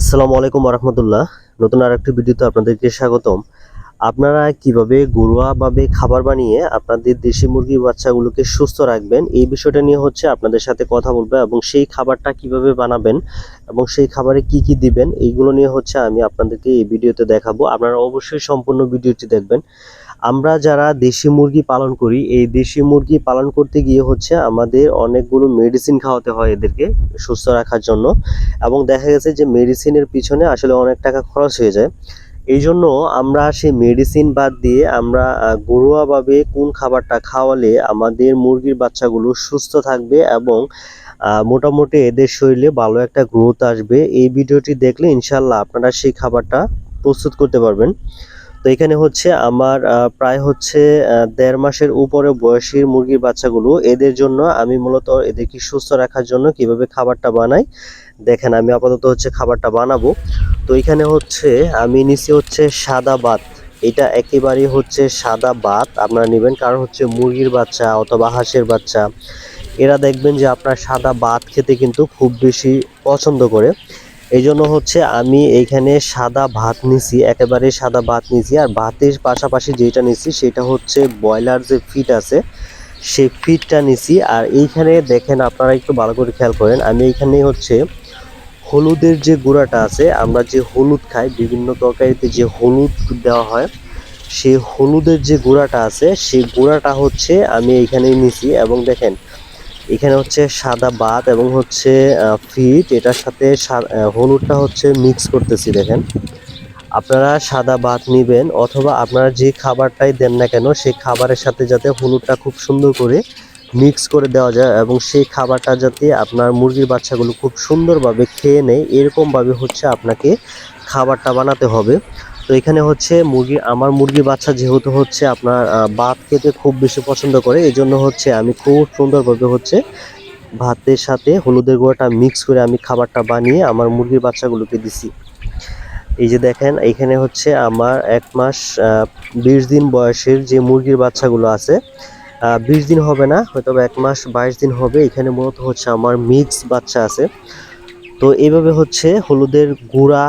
আসসালামু আলাইকুম রহমতুল্লাহ নতুন আর একটি ভিডিওতে আপনাদেরকে স্বাগতম। আপনারা কীভাবে ঘরোয়াভাবে খাবার বানিয়ে আপনাদের দেশি মুরগির বাচ্চাগুলোকে সুস্থ রাখবেন, এই বিষয়টা নিয়ে হচ্ছে আপনাদের সাথে কথা বলব এবং সেই খাবারটা কীভাবে বানাবেন এবং সেই খাবারে কি কি দিবেন, এইগুলো নিয়ে হচ্ছে আমি আপনাদেরকে এই ভিডিওতে দেখাবো। আপনারা অবশ্যই সম্পূর্ণ ভিডিওটি দেখবেন। আমরা যারা দেশি মুরগি পালন করি, এই দেশি মুরগি পালন করতে গিয়ে হচ্ছে আমাদের অনেকগুলো মেডিসিন খাওয়াতে হয় এদেরকে সুস্থ রাখার জন্য। এবং দেখা গেছে যে মেডিসিনের পিছনে আসলে অনেক টাকা খরচ হয়ে যায়। এই জন্য আমরা সেই মেডিসিন বাদ দিয়ে আমরা ঘরোয়াভাবে কোন খাবারটা খাওয়ালে আমাদের মুরগির বাচ্চাগুলো সুস্থ থাকবে এবং মোটামুটি এদের শরীরে ভালো একটা গ্রোথ আসবে। এই ভিডিওটি দেখলে ইনশাল্লাহ আপনারা সেই খাবারটা প্রস্তুত করতে পারবেন। তো এখানে হচ্ছে আমার প্রায় হচ্ছে দেড় মাসের উপরে বয়সী মুরগির বাচ্চাগুলো, এদের জন্য আমি মূলত এদেরকে সুস্থ রাখার জন্য কীভাবে খাবারটা বানাই, দেখেন আমি আপাতত হচ্ছে খাবারটা বানাবো। তো এখানে হচ্ছে আমি নিচে হচ্ছে সাদা ভাত, এটা একেবারেই হচ্ছে সাদা ভাত, আপনারা নেবেন, কারণ হচ্ছে মুরগির বাচ্চা অথবা হাঁসের বাচ্চা। এরা দেখবেন যে আপনার সাদা ভাত খেতে কিন্তু খুব বেশি পছন্দ করে। এই জন্য হচ্ছে আমি এইখানে সাদা ভাত নিছি, একেবারে সাদা ভাত নিছি। আর ভাতের পাশাপাশি যেটা নিছি সেটা হচ্ছে ব্রয়লার যে ফিট আছে, সেই ফিটটা নিছি। আর এইখানে দেখেন আপনারা একটু ভালো করে খেয়াল করেন, আমি এইখানে হচ্ছে হলুদের যে গুঁড়াটা আছে, আমরা যে হলুদ খাই, বিভিন্ন তরকারিতে যে হলুদ দেওয়া হয়, সেই হলুদের যে গুঁড়াটা আছে, সেই গুঁড়াটা হচ্ছে আমি এইখানেই নিছি। এবং দেখেন এখানে হচ্ছে সাদা ভাত এবং হচ্ছে ফিট। এটার সাথে হলুদটা হচ্ছে মিক্স করতেছি, দেখেন। আপনারা সাদা ভাত নেবেন অথবা আপনারা যে খাবারটাই দেন না কেন, সেই খাবারের সাথে যাতে হলুদটা খুব সুন্দর করে মিক্স করে দেওয়া যায় এবং সেই খাবারটা যাতে আপনার মুরগির বাচ্চাগুলো খুব সুন্দরভাবে খেয়ে নেয়, এরকমভাবে হচ্ছে আপনাকে খাবারটা বানাতে হবে। তো এখানে হচ্ছে মুরগি, আমার মুরগির বাচ্চা যেহেতু হচ্ছে আপনার ভাত খেতে খুব বেশি পছন্দ করে এই জন্য হচ্ছে আমি খুব সুন্দরভাবে হচ্ছে ভাতের সাথে হলুদের গুঁড়োটা মিক্স করে আমি খাবারটা বানিয়ে আমার মুরগির বাচ্চাগুলোকে দিছি। এই যে দেখেন, এখানে হচ্ছে আমার এক মাস বিশ দিন বয়সের যে মুরগির বাচ্চাগুলো আছে বিশ দিন হবে না হয়তো এক মাস বাইশ দিন হবে, এখানে মূলত হচ্ছে আমার মিক্স বাচ্চা আছে। তো এইভাবে হচ্ছে হলুদের গুঁড়া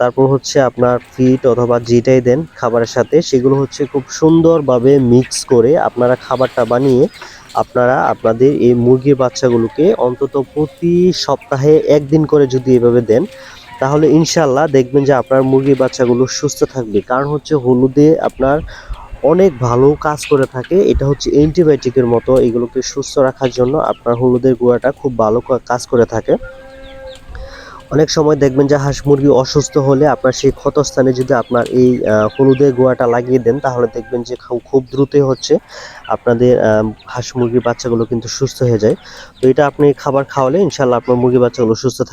তারপর হচ্ছে আপনার ফিট অথবা যেটাই দেন খাবারের সাথে, সেগুলো হচ্ছে খুব সুন্দরভাবে মিক্স করে আপনারা খাবারটা বানিয়ে আপনারা আপনাদের এই মুরগির বাচ্চাগুলোকে অন্তত প্রতি সপ্তাহে একদিন করে যদি এভাবে দেন, তাহলে ইনশাল্লাহ দেখবেন যে আপনার মুরগির বাচ্চাগুলো সুস্থ থাকবে। কারণ হচ্ছে হলুদে আপনার অনেক ভালো কাজ করে থাকে। এটা হচ্ছে অ্যান্টিবায়োটিকের মতো এগুলোকে সুস্থ রাখার জন্য আপনার হলুদের গুঁড়াটা খুব ভালো কাজ করে থাকে। অনেক সময় দেখবেন যে হাঁস মুরগি অসুস্থ হলে আপনার সেই ক্ষতস্থানে যদি আপনার এই হলুদের গোয়াটা লাগিয়ে দেন, তাহলে দেখবেন যে খুব দ্রুতই হচ্ছে আপনাদের হাঁস মুরগির বাচ্চাগুলো কিন্তু সুস্থ হয়ে যায়। তো এটা আপনি খাবার খাওয়ালে ইনশাল্লাহ আপনার মুরগি বাচ্চাগুলো সুস্থ থাকবে।